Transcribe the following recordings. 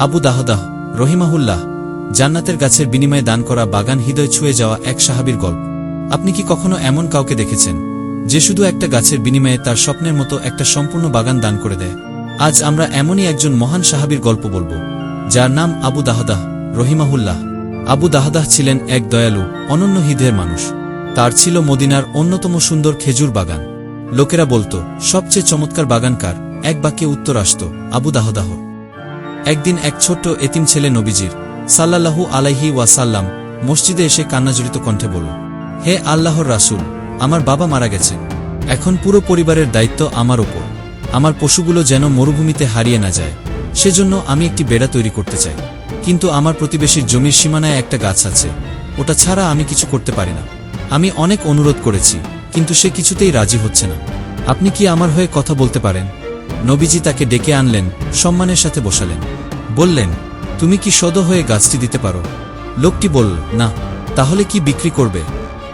আবু দাহদাহ, রহিমাহুল্লাহ, জান্নাতের গাছের বিনিময়ে দান করা বাগান হৃদয় ছুঁয়ে যাওয়া এক সাহাবীর গল্প। আপনি কি কখনো এমন কাউকে দেখেছেন, যে শুধু একটা গাছের বিনিময়ে তার স্বপ্নের মতো একটা সম্পূর্ণ বাগান দান করে দেয়? আজ আমরা এমনই একজন মহান সাহাবীর গল্প বলব, যার নাম আবু দাহদাহ, রহিমাহুল্লাহ। আবু দাহদাহ ছিলেন এক দয়ালু, অনন্য হৃদয়ের মানুষ। তার ছিল মদিনার অন্যতম সুন্দর খেজুর বাগান। লোকেরা বলতো, সবচেয়ে চমৎকার বাগানকার এক বাক্যে উত্তর আসত, আবু দাহদাহ। একদিন এক ছোট্ট এতিম ছেলে নবীজির, সাল্লাল্লাহু আলাইহি ওয়াসাল্লাম, মসজিদে এসে কান্নাজড়িত কণ্ঠে বলল, হে আল্লাহর রাসুল, আমার বাবা মারা গেছে। এখন পুরো পরিবারের দায়িত্ব আমার ওপর আমার পশুগুলো যেন মরুভূমিতে হারিয়ে না যায়। সেজন্য আমি একটি বেড়া তৈরি করতে চাই। কিন্তু আমার প্রতিবেশীর জমির সীমানায় একটা গাছ আছে। ওটা ছাড়া আমি কিছু করতে পারি না। আমি অনেক অনুরোধ করেছি, কিন্তু সে কিছুতেই রাজি হচ্ছে না। আপনি কি আমার হয়ে কথা বলতে পারেন? নবীজি তাকে ডেকে আনলেন, সম্মানের সাথে বসালেন। বললেন, তুমি কি সদ হয়ে গাছটি দিতে পারো? লোকটি বলল, না, তাহলে কি বিক্রি করবে?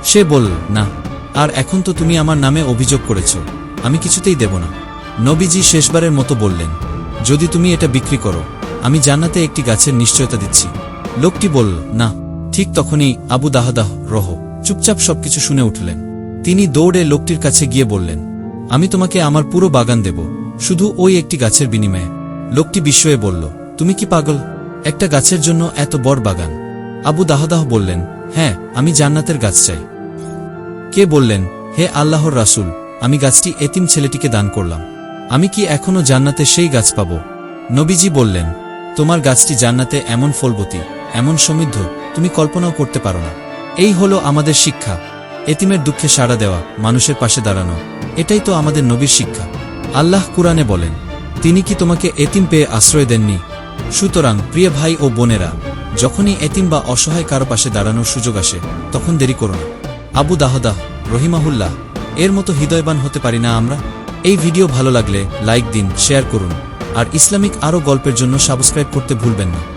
সে বলল, না, আর এখন তো তুমি আমার নামে অভিযোগ করেছ, আমি কিছুতেই দেব না। নবীজি শেষবারের মতো বললেন, যদি তুমি এটা বিক্রি করো, আমি জান্নাতে একটি গাছের নিশ্চয়তা দিচ্ছি। লোকটি বলল, না, ঠিক তখনই আবু দাহদাহ, রহ। চুপচাপ সবকিছু শুনে উঠলেন। তিনি দৌড়ে লোকটির কাছে গিয়ে বললেন, আমি তোমাকে আমার পুরো বাগান দেব। শুধু ওই একটি গাছের বিনিময়ে। লোকটি বিস্ময়ে বলল, তুমি কি পাগল? একটা গাছের জন্য এত বড় বাগান। আবু দাহদাহ বললেন হ্যাঁ আমি জান্নাতের গাছ চাই। কে বললেন, হে আল্লাহর রাসূল, আমি গাছটি এতিম ছেলেটিকে দান করলাম। আমি কি এখনও জান্নাতে সেই গাছ পাব? নবীজি বললেন, তোমার গাছটি জান্নাতে এমন ফলবতী, এমন সমৃদ্ধ, তুমি কল্পনাও করতে পারো না। এই হলো আমাদের শিক্ষা। এতিমের দুঃখে সাড়া দেওয়া, মানুষের পাশে দাঁড়ানো। এটাই তো আমাদের নবীর শিক্ষা। আল্লাহ কুরআনে বলেন, তিনি কি তোমাকে এতিম পেয়ে আশ্রয় দেননি? সুতরাং, প্রিয় ভাই ও বোনেরা, যখনই এতিম বা অসহায় কারও পাশে দাঁড়ানোর সুযোগ আসে, তখন দেরি করো না। আবু দাহদাহ, রহিমাহুল্লাহ, এর মতো হৃদয়বান হতে পারি না আমরা? এই ভিডিও ভালো লাগলে লাইক দিন, শেয়ার করুন। আর ইসলামিক আরও গল্পের জন্য সাবস্ক্রাইব করতে ভুলবেন না।